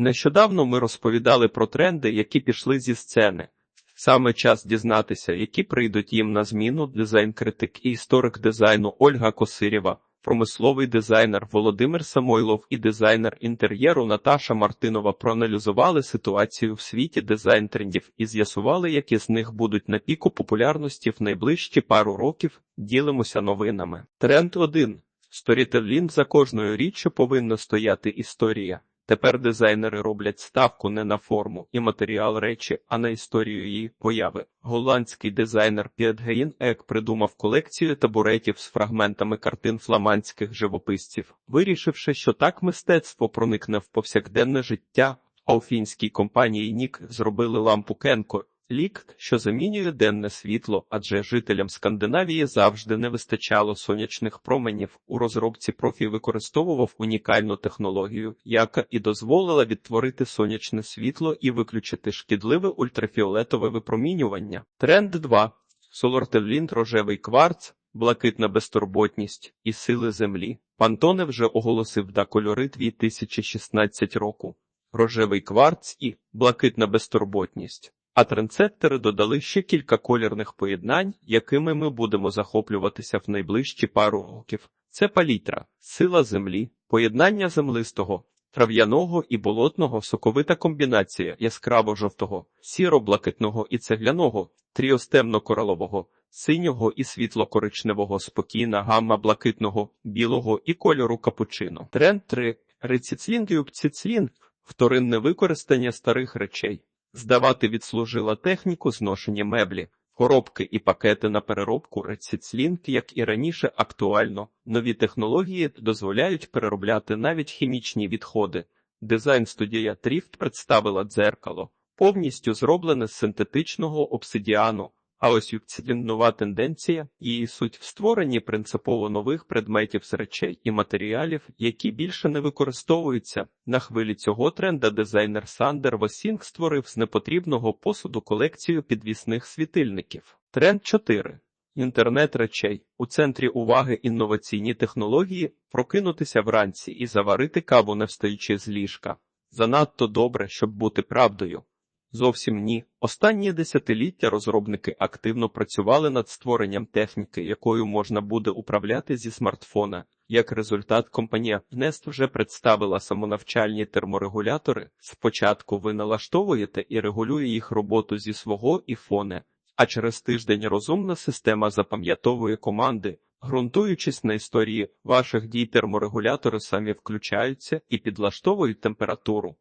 Нещодавно ми розповідали про тренди, які пішли зі сцени. Саме час дізнатися, які прийдуть їм на зміну дизайн-критик і історик дизайну Ольга Косирєва, промисловий дизайнер Володимир Самойлов і дизайнер інтер'єру Наташа Мартинова проаналізували ситуацію в світі дизайн-трендів і з'ясували, які з них будуть на піку популярності в найближчі пару років. Ділимося новинами. Тренд 1. Сторітелінг за кожною річчю повинна стояти історія. Тепер дизайнери роблять ставку не на форму і матеріал речі, а на історію її появи. Голландський дизайнер П'єтгеїн Ек придумав колекцію табуретів з фрагментами картин фламандських живописців, вирішивши, що так мистецтво проникне в повсякденне життя. А у фінській компанії Нік зробили лампу Кенко. Лік, що замінює денне світло, адже жителям Скандинавії завжди не вистачало сонячних променів. У розробці профі використовував унікальну технологію, яка і дозволила відтворити сонячне світло і виключити шкідливе ультрафіолетове випромінювання. Тренд 2. Солортелінт рожевий кварц, блакитна безтурботність і сили землі. Пантоне вже оголосив да кольори 2016 року. Рожевий кварц і блакитна безтурботність. А трендсеттери додали ще кілька колірних поєднань, якими ми будемо захоплюватися в найближчі пару років. Це палітра, сила землі, поєднання землистого, трав'яного і болотного, соковита комбінація яскраво-жовтого, сіро-блакитного і цегляного, тріостемно-коралового, синього і світло-коричневого, спокійна гамма блакитного, білого і кольору капучино. Тренд 3. Реціцлінг і вторинне використання старих речей. Здавати відслужила техніку зношення меблі, коробки і пакети на переробку рецицлінг, як і раніше, актуально. Нові технології дозволяють переробляти навіть хімічні відходи. Дизайн-студія Тріфт представила дзеркало, повністю зроблене з синтетичного обсидіану. А ось юкцілін нова тенденція, її суть в створенні принципово нових предметів з речей і матеріалів, які більше не використовуються. На хвилі цього тренда дизайнер Сандер Восінг створив з непотрібного посуду колекцію підвісних світильників. Тренд 4. Інтернет речей у центрі уваги інноваційні технології прокинутися вранці і заварити каву, не встаючи з ліжка. Занадто добре, щоб бути правдою. Зовсім ні. Останні десятиліття розробники активно працювали над створенням техніки, якою можна буде управляти зі смартфона. Як результат, компанія Nest вже представила самонавчальні терморегулятори. Спочатку ви налаштовуєте і регулює їх роботу зі свого іфоне, а через тиждень розумна система запам'ятовує команди. Ґрунтуючись на історії ваших дій, терморегулятори самі включаються і підлаштовують температуру.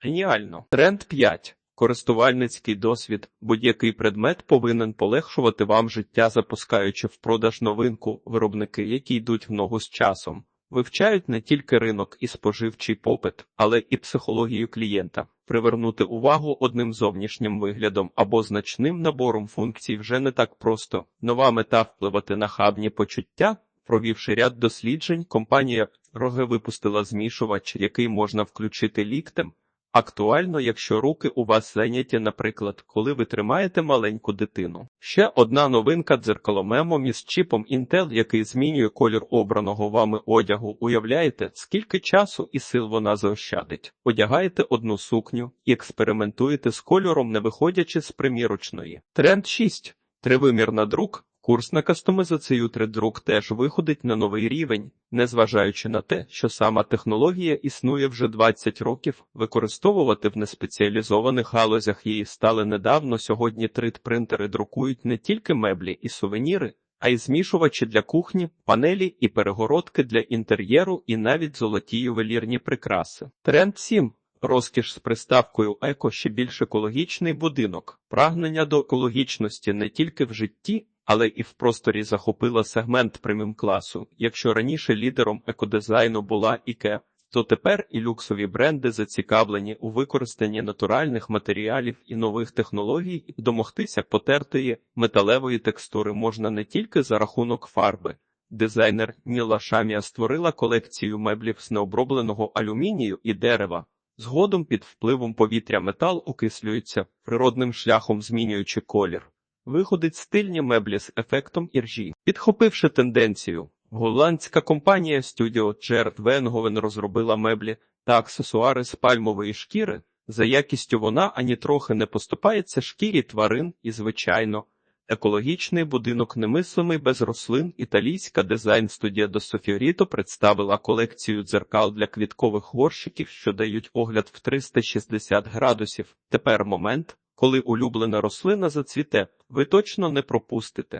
Геніально. Тренд 5. Користувальницький досвід. Будь-який предмет повинен полегшувати вам життя, запускаючи в продаж новинку. Виробники, які йдуть в ногу з часом, вивчають не тільки ринок і споживчий попит, але і психологію клієнта. Привернути увагу одним зовнішнім виглядом або значним набором функцій вже не так просто. Нова мета впливати на хабні почуття. Провівши ряд досліджень, компанія Роге випустила змішувач, який можна включити ліктем. Актуально, якщо руки у вас зайняті, наприклад, коли ви тримаєте маленьку дитину. Ще одна новинка дзеркало Memo із чіпом Intel, який змінює колір обраного вами одягу. Уявляєте, скільки часу і сил вона заощадить. Одягаєте одну сукню і експериментуєте з кольором, не виходячи з примірочної. Тренд 6. Тривимірна друк. Курс на кастомізацію 3D-друк теж виходить на новий рівень, незважаючи на те, що сама технологія існує вже 20 років, використовувати в неспеціалізованих галузях її стали недавно. Сьогодні 3D-принтери друкують не тільки меблі і сувеніри, а й змішувачі для кухні, панелі і перегородки для інтер'єру, і навіть золоті ювелірні прикраси. Тренд 7. Розкіш з приставкою еко ще більш екологічний будинок, прагнення до екологічності не тільки в житті але і в просторі захопила сегмент преміум класу. Якщо раніше лідером екодизайну була IKEA, то тепер і люксові бренди зацікавлені у використанні натуральних матеріалів і нових технологій, домогтися потертої металевої текстури можна не тільки за рахунок фарби. Дизайнер Ніла Шамія створила колекцію меблів з необробленого алюмінію і дерева. Згодом під впливом повітря метал окислюється, природним шляхом змінюючи колір. Виходить стильні меблі з ефектом іржі. Підхопивши тенденцію, Голландська компанія Studio Джерд Венговен розробила меблі та аксесуари з пальмової шкіри. За якістю вона ані трохи не поступається шкірі тварин і, звичайно, екологічний будинок немислимий без рослин. Італійська дизайн-студія до Софіоріто представила колекцію дзеркал для квіткових горщиків, що дають огляд в 360 градусів. Тепер момент, коли улюблена рослина зацвіте, ви точно не пропустите.